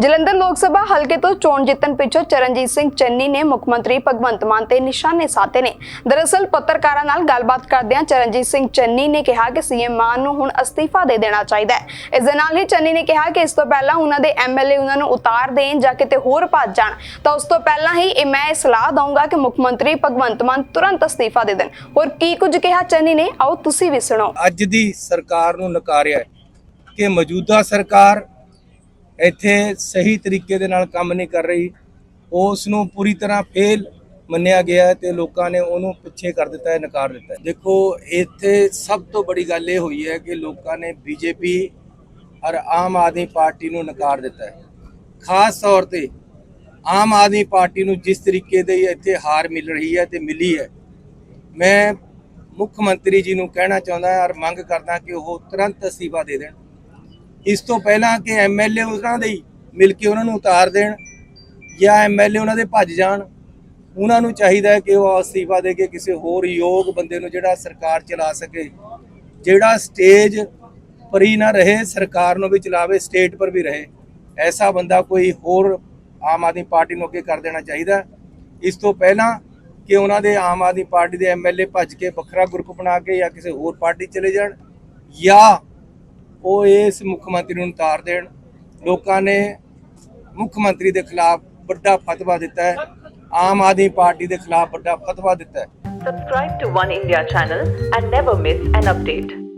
ਜਲੰਧਰ ਲੋਕ ਸਭਾ ਹਲਕੇ ਤੋਂ ਚੋਣ ਜਿੱਤਣ ਪਿੱਛੋਂ ਚਰਨਜੀਤ ਸਿੰਘ ਚੰਨੀ ਨੇ ਮੁੱਖ ਮੰਤਰੀ ਭਗਵੰਤ ਮਾਨ ਤੇ ਨਿਸ਼ਾਨੇ ਸਾਧੇ ਨੇ। ਦਰਅਸਲ ਪੱਤਰਕਾਰਾਂ ਨਾਲ ਗੱਲਬਾਤ ਕਰਦਿਆਂ ਚਰਨਜੀਤ ਸਿੰਘ ਚੰਨੀ ਨੇ ਕਿਹਾ ਕਿ ਸੀਐਮ ਮਾਨ ਨੂੰ ਹੁਣ ਅਸਤੀਫਾ ਦੇ ਦੇਣਾ ਚਾਹੀਦਾ ਹੈ। ਇਸ ਦੇ ਨਾਲ ਹੀ ਚੰਨੀ ਨੇ ਕਿਹਾ ਕਿ ਇਸ ਤੋਂ ਪਹਿਲਾਂ ਉਹਨਾਂ ਦੇ ਐਮਐਲਏ ਉਹਨਾਂ ਨੂੰ ਉਤਾਰ ਦੇਣ ਜਾਂ ਕਿਤੇ ਹੋਰ ਭੱਜ ਜਾਣ, ਤਾਂ ਉਸ ਤੋਂ ਪਹਿਲਾਂ ਹੀ ਇਹ ਮੈਂ ਇਹ ਸਲਾਹ ਦਊਂਗਾ ਕਿ ਮੁੱਖ ਮੰਤਰੀ ਭਗਵੰਤ ਮਾਨ ਤੁਰੰਤ ਅਸਤੀਫਾ ਦੇ ਦੇਣ। ਹੋਰ ਕੀ ਕੁਝ ਕਿਹਾ ਚੰਨੀ ਨੇ? ਆਓ ਤੁਸੀਂ ਵੀ ਸੁਣੋ। ਅੱਜ ਦੀ ਸਰਕਾਰ ਨੂੰ ਨਕਾਰਿਆ ਕਿ ਮੌਜੂਦਾ ਸਰਕਾਰ ਇੱਥੇ ਸਹੀ ਤਰੀਕੇ ਦੇ ਨਾਲ ਕੰਮ ਨਹੀਂ ਕਰ ਰਹੀ। ਉਸ ਨੂੰ ਪੂਰੀ ਤਰ੍ਹਾਂ ਫੇਲ ਮੰਨਿਆ ਗਿਆ ਹੈ ਤੇ ਲੋਕਾਂ ਨੇ ਉਹਨੂੰ ਪਿੱਛੇ ਕਰ ਦਿੱਤਾ ਹੈ, ਨਕਾਰ ਦਿੱਤਾ ਹੈ। ਦੇਖੋ, ਇੱਥੇ ਸਭ ਤੋਂ ਬੜੀ ਗੱਲ ਇਹ ਹੋਈ ਹੈ ਕਿ ਲੋਕਾਂ ਨੇ ਬੀਜੇਪੀ ਔਰ ਆਮ ਆਦਮੀ ਪਾਰਟੀ ਨੂੰ ਨਕਾਰ ਦਿੱਤਾ ਹੈ। ਖਾਸ ਤੌਰ ਤੇ ਆਮ ਆਦਮੀ ਪਾਰਟੀ ਨੂੰ ਜਿਸ ਤਰੀਕੇ ਦੇ ਇੱਥੇ ਹਾਰ ਮਿਲ ਰਹੀ ਹੈ ਤੇ ਮਿਲੀ ਹੈ, ਮੈਂ ਮੁੱਖ ਮੰਤਰੀ ਜੀ ਨੂੰ ਕਹਿਣਾ ਚਾਹੁੰਦਾ ਔਰ ਮੰਗ ਕਰਦਾ ਕਿ ਉਹ ਤੁਰੰਤ ਅਸਤੀਫਾ ਦੇ ਦੇਣ। ਇਸ ਤੋਂ ਪਹਿਲਾਂ ਕਿ ਐਮਐਲਏ ਉਹਨਾਂ ਦੇ ਮਿਲ ਕੇ ਉਹਨਾਂ ਨੂੰ ਉਤਾਰ ਦੇਣ ਜਾਂ ਐਮਐਲਏ ਉਹਨਾਂ ਦੇ ਭੱਜ ਜਾਣ, ਉਹਨਾਂ ਨੂੰ ਚਾਹੀਦਾ ਹੈ ਕਿ ਉਹ ਅਸਤੀਫਾ ਦੇ ਕੇ ਕਿਸੇ ਹੋਰ ਯੋਗ ਬੰਦੇ ਨੂੰ ਜਿਹੜਾ ਸਰਕਾਰ ਚਲਾ ਸਕੇ, ਜਿਹੜਾ ਸਟੇਜ ਪਰ ਹੀ ਨਾ ਰਹੇ, ਸਰਕਾਰ ਨੂੰ ਵੀ ਚਲਾਵੇ, ਸਟੇਟ ਪਰ ਵੀ ਰਹੇ। ਐਸਾ ਬੰਦਾ ਕੋਈ ਹੋਰ ਆਮ ਆਦਮੀ ਪਾਰਟੀ ਨੂੰ ਅੱਗੇ ਕਰ ਦੇਣਾ ਚਾਹੀਦਾ ਇਸ ਤੋਂ ਪਹਿਲਾਂ ਕਿ ਉਹਨਾਂ ਦੇ ਆਮ ਆਦਮੀ ਪਾਰਟੀ ਦੇ ਐਮਐਲਏ ਭੱਜ ਕੇ ਵੱਖਰਾ ਗਰੁੱਪ ਬਣਾ ਕੇ ਜਾਂ ਕਿਸੇ ਹੋਰ ਪਾਰਟੀ ਚਲੇ ਜਾਣ ਜਾਂ ਉਹ ਇਸ ਮੁੱਖ ਮੰਤਰੀ ਨੂੰ ਉਤਾਰ ਦੇਣ। ਲੋਕਾਂ ਨੇ ਮੁੱਖ ਮੰਤਰੀ ਦੇ ਖਿਲਾਫ ਵੱਡਾ ਫਤਵਾ ਦਿੱਤਾ ਹੈ। ਆਮ ਆਦਮੀ ਪਾਰਟੀ ਦੇ ਖਿਲਾਫ ਵੱਡਾ ਫਤਵਾ ਦਿੱਤਾ ਹੈ। Subscribe to One India channel and never miss an update.